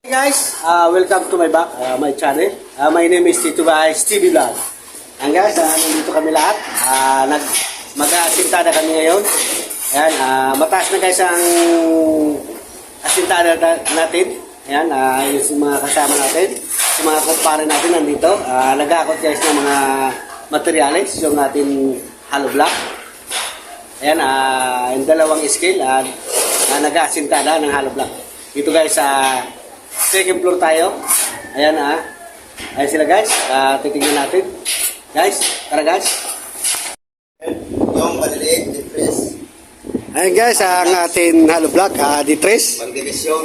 Hey guys, uh, welcome to my back, uh, my channel. Uh, my name is Tito Guys, TV Vlog. Ang guys, uh, nandito kami lahat. Uh, nag mag-aasintada kami ngayon. Ayan, uh, mataas na guys ang asintada na- natin. Ayan, uh, yung mga kasama natin, yung mga kumpare natin nandito. Uh, nag-aakot guys ng mga materials, yung ating hollow block. Ayan, ah, yung dalawang scale, ah, uh, nag-aasintada ng hollow block. Dito guys, sa second floor tayo. Ayan, ah. Ayan sila guys. Ah, titingnan natin. Guys, tara guys. Yung maliliit, depress, Ayan guys, ang ating hollow block, ah, D3. pang division,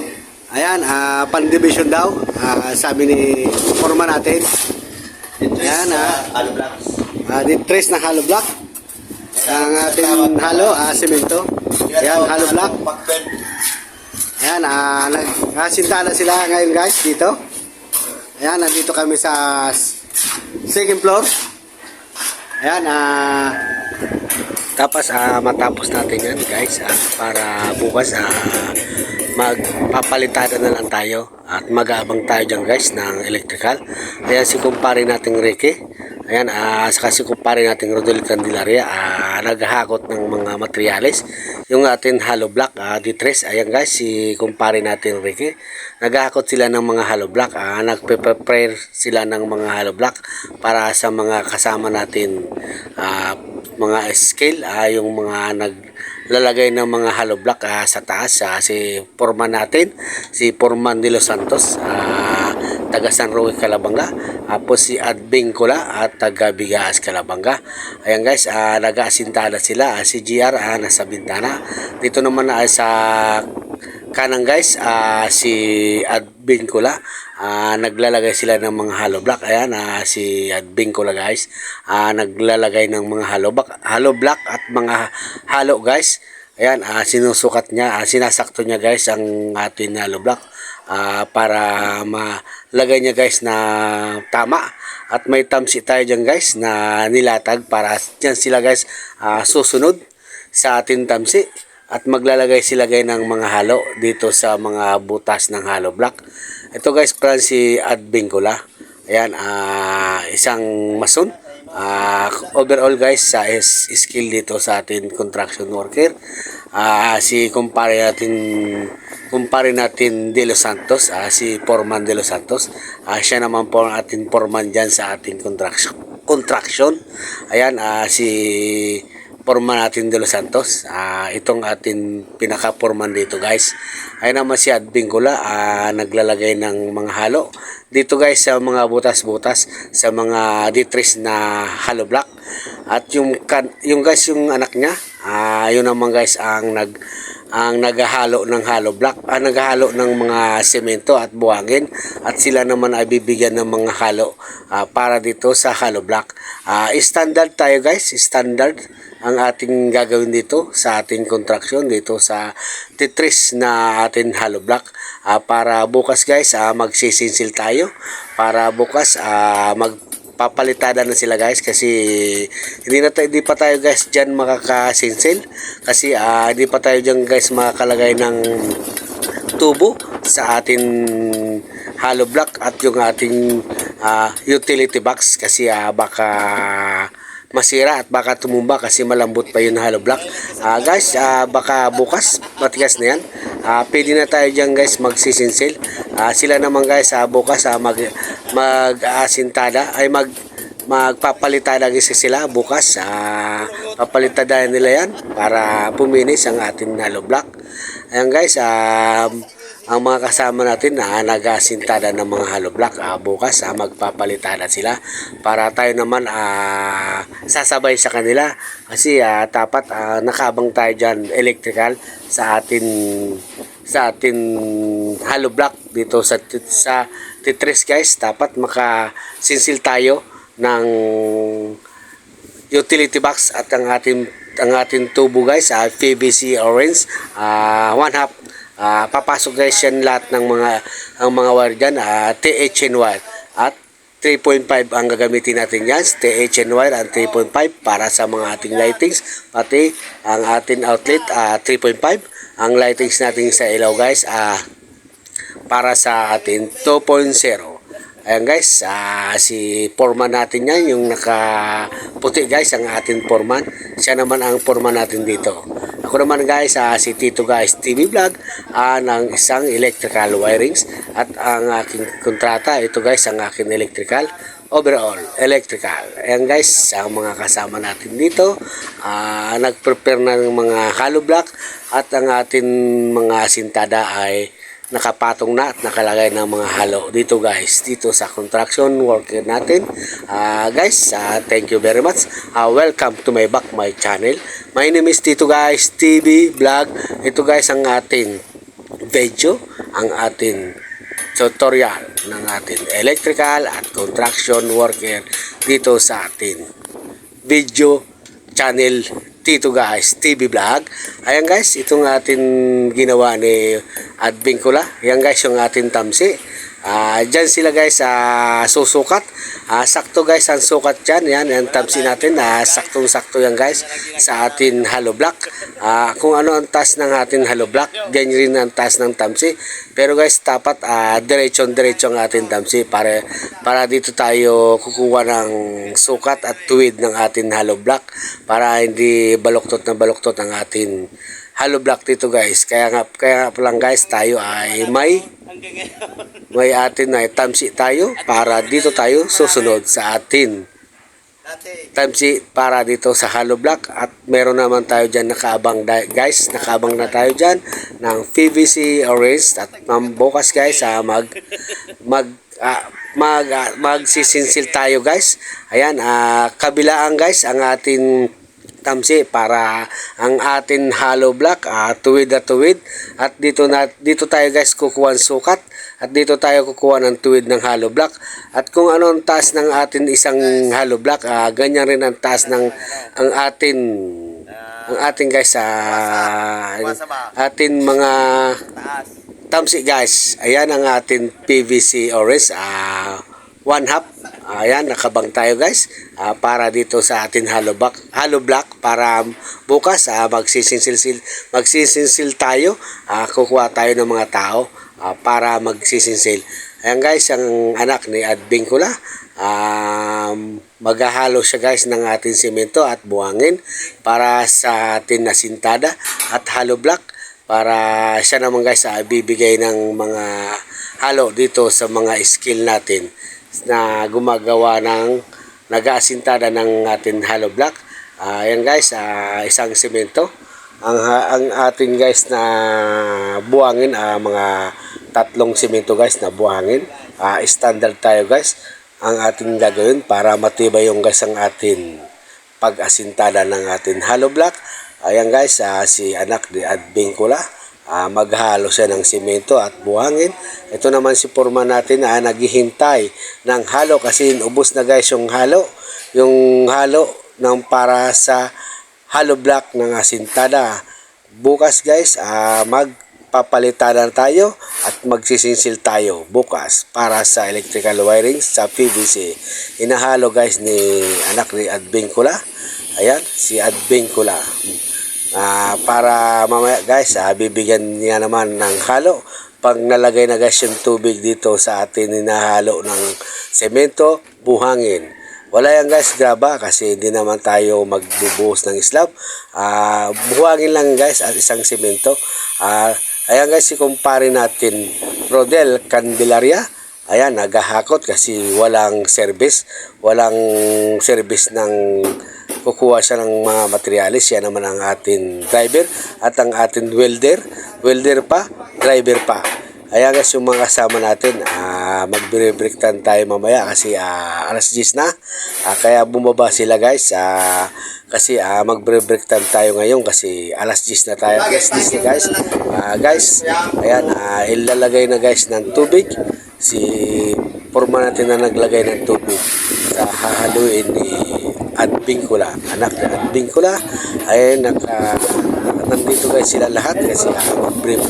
Ayan, ah, pan-division daw. Ah, sabi ni forma natin. depress Yan, sa ah. hollow blocks. Ah, D3 na hollow block. Ang ating halo, ah, semento. Ayan, hollow block. Ayan, ah, nag-asintala sila ngayon guys dito. Ayan, nandito kami sa second floor. Ayan, ah, tapos ah, matapos natin yan guys ah, para bukas ah, magpapalitada na lang tayo at mag-aabang tayo dyan guys ng electrical. Ayan si kumpare nating Ricky. Ayan, ah, saka si kumpare nating Rodel Candelaria ah, naghahakot ng mga materyales. Yung ating hollow block, ah, D3. Ayan guys, si kumpare natin Ricky. Naghahakot sila ng mga hollow block. Ah, nagpe-prepare sila ng mga hollow block para sa mga kasama natin ah, mga scale, ah, yung mga naglalagay ng mga hollow block ah, sa taas. Ah, si Forman natin, si Forman de los Santos, ah, taga San Roque, Calabanga. Tapos si Ad Bingcola at taga Bigas, Calabanga. Ayan guys, ah, nag-aasintada sila. Ah, si GR ah, nasa bintana. Dito naman ay sa kanang guys, ah, si Ad Bingcola. Ah, naglalagay sila ng mga hollow block. Ayan, ah, si Ad Bingcola guys. Ah, naglalagay ng mga hollow block, hollow block at mga hollow guys. Ayan, ah, sinusukat niya, ah, sinasakto niya guys ang ating hollow block ah, para malagay niya guys na tama at may tamsi tayo dyan guys na nilatag para dyan sila guys ah, susunod sa ating tamsi at maglalagay sila guys ng mga halo dito sa mga butas ng hollow block. Ito guys plan si Ad Bingcola ayan ah, isang mason Ah, overall guys sa skill dito sa ating construction worker. Ah si kumpare natin kumpare natin De Los Santos ah, si Forman De Los Santos. Ah, siya naman po ang ating foreman dyan sa ating construction construction. Ayan ah, si Forman natin De Los Santos. Ah, itong ating pinaka foreman dito guys. Ayan naman si Adbingula ah, naglalagay ng mga halo dito guys sa mga butas-butas sa mga ditris na hollow block at yung yung guys yung anak niya ah yun naman guys ang nag ang naghahalo ng hollow block ah, naghahalo ng mga semento at buhangin at sila naman ay bibigyan ng mga halo ah, para dito sa hollow block. Ah, standard tayo guys. Standard ang ating gagawin dito sa ating construction dito sa Tetris na ating hollow block. Ah, para bukas guys ah, magsisinsil tayo. Para bukas ah, magpapalitada na sila guys kasi hindi na hindi pa tayo guys diyan makakasinsil kasi ah, hindi pa tayo diyan guys makakalagay ng tubo sa ating hollow block at yung ating ah, utility box kasi ah, baka masira at baka tumumba kasi malambot pa yung hollow block. Ah, guys, ah, baka bukas matigas na yan. Ah, pwede na tayo dyan guys magsisinsil. Ah, sila naman guys ah, bukas ah, mag mag-asintada ay mag magpapalitada guys sila bukas. Ah, papalitada nila yan para puminis ang ating hollow block. Ayan guys, ah, ang mga kasama natin na nag-asintada ng mga hollow block ah, bukas ah, magpapalitada sila para tayo naman ah, sasabay sa kanila kasi ah, dapat ah, nakabang tayo dyan electrical sa atin sa atin hollow block dito sa sa Tetris guys. Dapat makasinsil tayo ng utility box at ang ating ang ating tubo guys. Ah, PVC orange. Ah, one half. Ah, papasok guys yan lahat ng mga ang mga wire dyan, ah, THN wire at 3.5 ang gagamitin natin yan, THN wire ang 3.5 para sa mga ating lightings, pati ang ating outlet ah, 3.5 ang lightings natin sa ilaw guys ah para sa atin 2.0. Ayan guys, ah, si foreman natin yan, yung nakaputi guys, ang ating foreman. Siya naman ang foreman natin dito. Ako naman guys, ah, si Tito guys TV Vlog ah, ng isang electrical wirings. At ang aking kontrata, ito guys, ang aking electrical. Overall electrical. Ayan guys, ang mga kasama natin dito, ah, nag-prepare na ng mga hollow block. At ang ating mga sintada ay nakapatong na at nakalagay ng mga halo dito guys dito sa construction worker natin. Ah, guys ah, thank you very much. Ah, welcome to my back my channel. My name is Tito guys TV vlog. Ito guys ang ating video ang ating tutorial ng ating electrical at construction worker dito sa ating video channel Tito guys TV vlog. Ayan guys itong ating ginawa ni Advincula ayan guys yung ating tamsi. Ah, dyan sila guys ah, susukat Ah, sakto guys ang sukat dyan. Yan yung tamsi natin. Ah, saktong sakto yan guys sa ating hollow block. Ah, kung ano ang taas ng ating hollow block ganyan rin ang taas ng tamsi pero guys dapat ah, diretsyon diretso ang ating tamsi para, para dito tayo kukuha ng sukat at tuwid ng ating hollow block para hindi baluktot na baluktot ang ating hollow block dito guys. Kaya nga, kaya nga lang guys tayo ay may may atin na tamsi tayo para dito tayo susunod sa atin. Tamsi para dito sa hollow block at meron naman tayo dyan nakaabang guys nakaabang na tayo dyan ng PVC orange at bukas guys ah, mag mag ah, mag ah, magsisinsil tayo guys. Ayan ah, kabilaan guys ang atin tamsi para ang atin hollow block ah, tuwid na tuwid. At dito na dito tayo guys kukuha ng sukat. At dito tayo kukuha ng tuwid ng hollow block. At kung ano ang taas ng atin isang hollow block ah, ganyan rin ang taas ng ang atin ang atin guys sa atin mga tamsi guys. Ayan ang atin PVC orange ah one half ayan nakabang tayo guys. Ah, para dito sa atin hollow block hollow block para bukas ah, magsisinsil magsisinsil tayo. Ah, kukuha tayo ng mga tao ah, para magsisinsil. Ayan guys ang anak ni Advincula. Um, maghahalo siya guys ng ating simento at buhangin para sa atin na sintada at hollow block para siya naman guys ay bibigay ng mga halo dito sa mga skill natin na gumagawa ng nag-aasintada ng ating hollow block. Ah, ayan guys, ah, isang semento. Ang, ang ating guys na buhangin, ah, mga tatlong semento guys na buhangin. Ah, standard tayo guys ang ating gagawin para matibay yung guys ang atin pag-asintada ng ating hollow block. Ayan guys, ah, si anak ni Advincula. Ah, maghalo siya ng simento at buhangin. Ito naman si Purman natin na naghihintay ng halo kasi ubos na guys yung halo. Yung halo ng para sa hollow block ng asintada. Bukas guys, ah, magpapalitan tayo at magsisinsil tayo bukas para sa electrical wiring sa PVC. Inahalo guys ni anak ni Advincula. Ayan, si Advincula. Ah, para mamaya guys, ah, bibigyan niya naman ng halo. Pag nalagay na guys yung tubig dito sa atin inahalo ng semento, buhangin. Wala yan guys, graba kasi hindi naman tayo magbubuhos ng slab. Ah, buhangin lang guys at isang semento. Ah, ayan guys, si kumpare natin Rodel Candelaria. Ayan, naghahakot kasi walang service. Walang service ng kukuha siya ng mga materialis. Siya naman ang ating driver at ang ating welder. Welder pa, driver pa. Ayan guys, yung mga kasama natin, ah magbre-break time tayo mamaya kasi ah, alas 10 na. Ah, kaya bumaba sila guys. Ah, kasi ah, magbre-break time tayo ngayon kasi alas 10 na tayo. Alas 10 na guys. Ah, guys, ayan, ah, ilalagay na guys ng tubig. Si forma natin na naglagay ng tubig sa hahaluin ni Advincula. Anak ni Advincula ay naka, nandito guys sila lahat kasi ah, mag-brief